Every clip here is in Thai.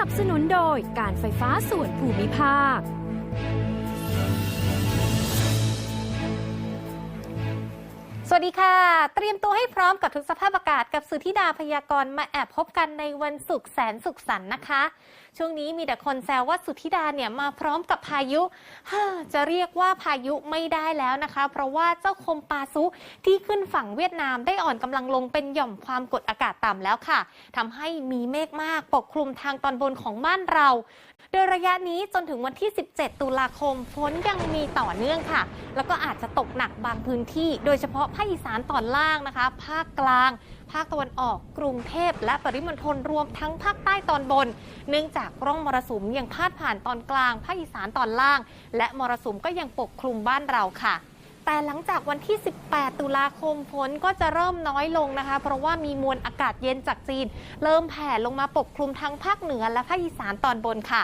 นับสนุนโดยการไฟฟ้าส่วนภูมิภาค สวัสดีค่ะ เตรียมตัวให้พร้อมกับทุกสภาพอากาศกับสุธิดาพยากรณ์มาแอบพบกันในวันศุกร์แสนสุขสันต์นะคะช่วงนี้มีแต่คนแซวว่าสุธิดาเนี่ยมาพร้อมกับพายุฮจะเรียกว่าพายุไม่ได้แล้วนะคะ เพราะว่าเจ้าคมปาซุที่ขึ้นฝั่งเวียดนามได้อ่อนกำลังลงเป็นหย่อมความกดอากาศต่ำแล้วค่ะทำให้มีเมฆมากปกคลุมทางตอนบนของบ้านเรา โดยระยะนี้จนถึงวันที่ 17 ตุลาคมฝนยังมีต่อเนื่องค่ะ แล้วก็อาจจะตกหนักบางพื้นที่ โดยเฉพาะภาคอีสานตอนล่างนะคะ ภาคกลาง ภาคตะวันออก กรุงเทพและปริมณฑลรวมทั้งภาคใต้ตอนบน เนื่องจากร่องมรสุมยังพาดผ่านตอนกลาง ภาคอีสานตอนล่าง และมรสุมก็ยังปกคลุมบ้านเราค่ะแต่หลังจากวันที่ 18 ตุลาคมฝนก็จะเริ่มน้อยลงนะคะ เพราะว่ามีมวลอากาศเย็นจากจีน เริ่มแผ่ลงมาปกคลุมทั้งภาคเหนือและภาคอีสานตอนบนค่ะ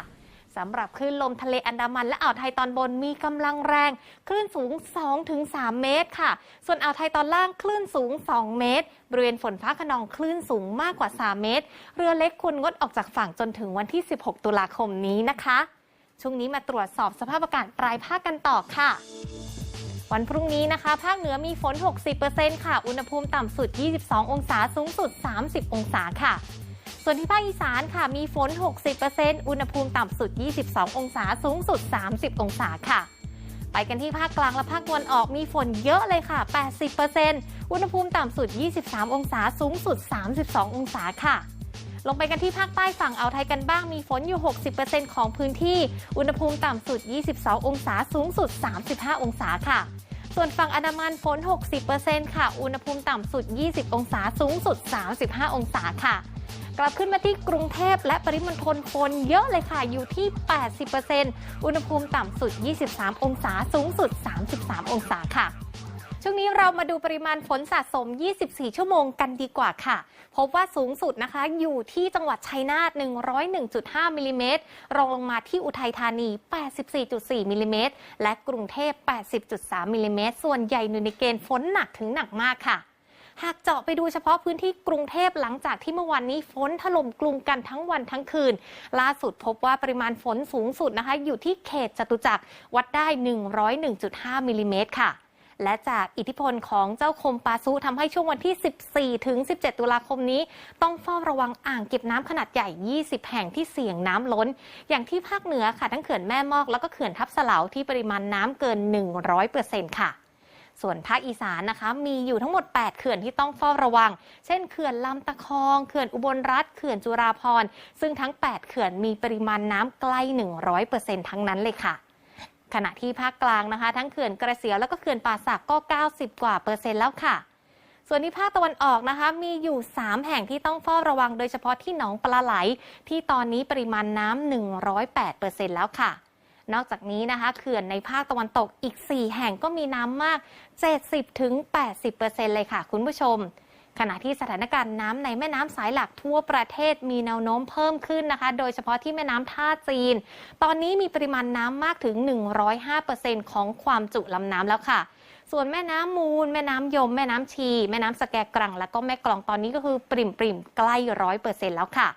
สำหรับคลื่นลมทะเลอันดามันและอ่าวไทยตอนบนมีกำลังแรง คลื่นสูง 2-3 เมตรค่ะ ส่วนอ่าวไทยตอนล่างคลื่นสูง 2 เมตร บริเวณฝนฟ้าขนองคลื่นสูงมากกว่า 3 เมตร เรือเล็กควรงดออกจากฝั่งจนถึงวันที่ 16 ตุลาคมนี้นะคะ ช่วงนี้มาตรวจสอบสภาพอากาศรายภาคกันต่อค่ะวันพรุ่งนี้นะคะ ภาคเหนือมีฝน 60%ค่ะ อุณหภูมิต่ำสุด 22 องศา สูงสุด 30 องศาค่ะ ส่วนที่ภาคอีสานค่ะมีฝน 60%อุณหภูมิต่ำสุด 22 องศาสูงสุด 30 องศาค่ะ ไปกันที่ภาคกลางและภาคตะวันออกมีฝนเยอะเลยค่ะ 80%อุณหภูมิต่ำสุด 23 องศาสูงสุด 32 องศาค่ะลงไปกันที่ภาคใต้ฝั่งอ่าวไทยกันบ้างมีฝนอยู่ 60%ของพื้นที่ อุณหภูมิต่ำสุด 22 องศาสูงสุด 35 องศาค่ะ ส่วนฝั่งอันดามันฝน 60%ค่ะ อุณหภูมิต่ำสุด 20 องศาสูงสุด 35 องศาค่ะ กลับขึ้นมาที่กรุงเทพและปริมณฑลฝนเยอะเลยค่ะอยู่ที่ 80%อุณหภูมิต่ำสุด 23 องศาสูงสุด 33 องศาค่ะช่วงนี้เรามาดูปริมาณฝนสะสม 24 ชั่วโมงกันดีกว่าค่ะ พบว่าสูงสุดนะคะ อยู่ที่จังหวัดชัยนาท 101.5 มิลลิเมตร รองลงมาที่อุทัยธานี 84.4 มิลลิเมตร และกรุงเทพ 80.3 มิลลิเมตร ส่วนใหญ่อยู่ในเกณฑ์ฝนหนักถึงหนักมากค่ะ หากเจาะไปดูเฉพาะพื้นที่กรุงเทพหลังจากที่เมื่อวานนี้ฝนถล่มกรุงกันทั้งวันทั้งคืน ล่าสุดพบว่าปริมาณฝนสูงสุดนะคะ อยู่ที่เขตจตุจักรวัดได้ 101.5มิลลิเมตรค่ะและจากอิทธิพลของเจ้าคมปาซุทำให้ช่วงวันที่ 14 ถึง 17 ตุลาคมนี้ ต้องเฝ้าระวังอ่างเก็บน้ำขนาดใหญ่ 20 แห่งที่เสี่ยงน้ำล้น อย่างที่ภาคเหนือค่ะ ทั้งเขื่อนแม่มอกแล้วก็เขื่อนทับสลาวที่ปริมาณน้ำเกิน 100%ค่ะ ส่วนภาคอีสานนะคะ มีอยู่ทั้งหมด 8 เขื่อนที่ต้องเฝ้าระวัง เช่นเขื่อนลำตะคองเขื่อนอุบลรัฐเขื่อนจุราพร์ซึ่งทั้ง 8 เขื่อนมีปริมาณน้ำใกล้ 100%ทั้งนั้นเลยค่ะขณะที่ภาคกลางนะคะ ทั้งเขื่อนกระเสียวแล้วก็เขื่อนป่าสักก็ 90 กว่าเปอร์เซ็นต์แล้วค่ะ ส่วนที่ภาคตะวันออกนะคะ มีอยู่ 3 แห่งที่ต้องเฝ้าระวังโดยเฉพาะที่หนองปลาไหล ที่ตอนนี้ปริมาณน้ำ108เปอร์เซ็นต์แล้วค่ะ นอกจากนี้นะคะเขื่อนในภาคตะวันตกอีก 4 แห่งก็มีน้ำมาก 70ถึง80เปอร์เเลยค่ะ คุณผู้ชมขณะที่สถานการณ์น้ำในแม่น้ำสายหลักทั่วประเทศมีแนวโน้มเพิ่มขึ้นนะคะ โดยเฉพาะที่แม่น้ำท่าจีน ตอนนี้มีปริมาณน้ำมากถึง 105%ของความจุลำน้ำแล้วค่ะ ส่วนแม่น้ำมูล แม่น้ำยม แม่น้ำชี แม่น้ำสแกกรัง และก็แม่กลองตอนนี้ก็คือปริ่มปริมๆใกล้ร้อยเปอร์เซ็นต์แล้วค่ะ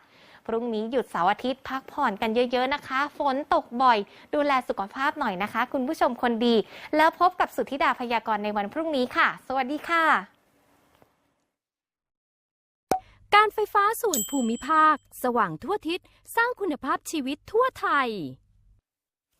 พรุ่งนี้หยุดเสาร์อาทิตย์พักผ่อนกันเยอะ ๆนะคะ ฝนตกบ่อย ดูแลสุขภาพหน่อยนะคะ คุณผู้ชมคนดี แล้วพบกับสุทธิดาพยากรณ์ในวันพรุ่งนี้ค่ะ สวัสดีค่ะ การไฟฟ้าส่วนภูมิภาค สว่างทั่วทิศสร้างคุณภาพชีวิตทั่วไทย